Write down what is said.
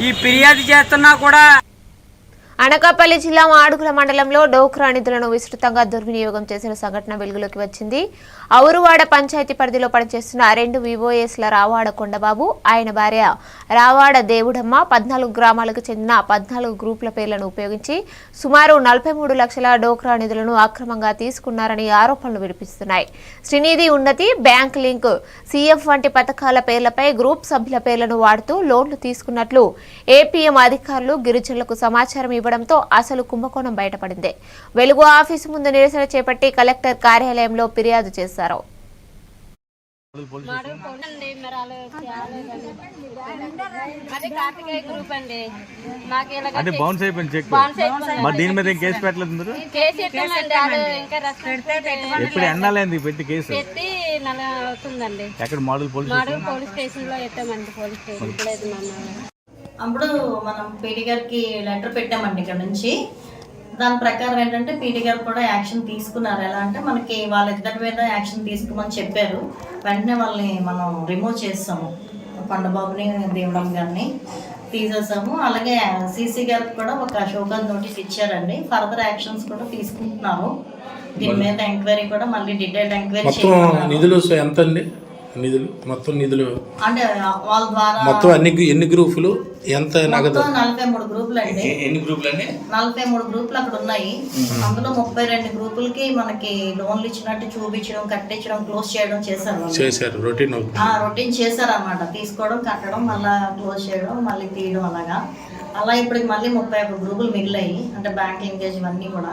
ఈ ఫిర్యాదు చేస్తున్నా కూడా అనకాపల్లి జిల్లా మాడుగుల మండలంలో డోక్రా నిధులను విస్తృతంగా దుర్వినియోగం చేసిన సంఘటన వెలుగులోకి వచ్చింది. ఔరువాడ పంచాయతీ పరిధిలో పనిచేస్తున్న రెండు వివోఎస్ల రావాడ కొండబాబు ఆయన భార్య రావాడ దేవుడమ్మ పద్నాలుగు గ్రామాలకు చెందిన పద్నాలుగు గ్రూపుల పేర్లను ఉపయోగించి సుమారు నలభై మూడు లక్షల డోక్రా నిధులను అక్రమంగా తీసుకున్నారని ఆరోపణలు వినిపిస్తున్నాయి. శ్రీనిధి ఉన్నతి బ్యాంక్ లింక్ సీఎఫ్ వంటి పథకాల పేర్లపై గ్రూప్ సభ్యుల పేర్లను వాడుతూ లోన్లు తీసుకున్నట్లు ఏపీఎం అధికారులు గిరిజనులకు సమాచారం ఇవ్వడంతో అసలు కుంభకోణం బయటపడింది. వెలుగు ఆఫీసు ముందు నిరసన చేపట్టి కలెక్టర్ కార్యాలయంలో ఫిర్యాదు చేశారు. అంటే బౌన్స్ అయిపోయింది చెక్. మరి దీని మీద కేసు పెట్టలేదు ఎప్పుడు పెట్టి కేసు పెట్టి నెల అవుతుందండి. ఎక్కడ మోడల్ పోలీస్ మాడు పోలీస్ స్టేషన్లో పోలీస్ స్టేషన్. అప్పుడు మనం పీడీ గారికి లెటర్ పెట్టామండి ఇక్కడ నుంచి. దాని ప్రకారం ఏంటంటే పీడీ గారు కూడా యాక్షన్ తీసుకున్నారు. ఎలా అంటే మనకి వాళ్ళిద్దరి మీద యాక్షన్ తీసుకోమని చెప్పారు. వెంటనే వాళ్ళని మనం రిమూవ్ చేస్తాము. కొండబాబుని దేవుడమ్మ గారిని తీసేసాము. అలాగే సీసీ గారికి కూడా ఒక షోకాజ్ నోటీస్ ఇచ్చారండి. ఫర్దర్ యాక్షన్స్ కూడా తీసుకుంటున్నారు. దీని మీద ఎంక్వైరీ కూడా మళ్ళీ డీటెయిల్డ్ ఎంక్వైరీ నిధులు ఎంత అండి నిధులు మొత్తం నిధులు. అంటే వాళ్ళ ద్వారా మొత్తం అన్ని ఎన్ని గ్రూపులు? ఎంత నగదు? నలభై మూడు గ్రూపులు అండి ఎన్ని గ్రూపులు అండి నలభై మూడు గ్రూపులు అక్కడ ఉన్నాయి. అందులో ముప్పై రెండు గ్రూపులకి మనకి లోన్లు ఇచ్చినట్టు చూపించడం కట్టించడం క్లోజ్ చేయడం చేశారు. చేశారు. రొటీన్ ఆ రొటీన్ చేశారు అనమాట తీసుకోవడం కట్టడం మళ్ళీ క్లోజ్ చేయడం మళ్ళీ తీయడం అలాగా. అలా ఇప్పటికి మళ్ళీ ముప్పై ఒక్క గ్రూపులు మిగిలాయి. అంటే బ్యాంక్ లింకేజ్ ఇవన్నీ కూడా.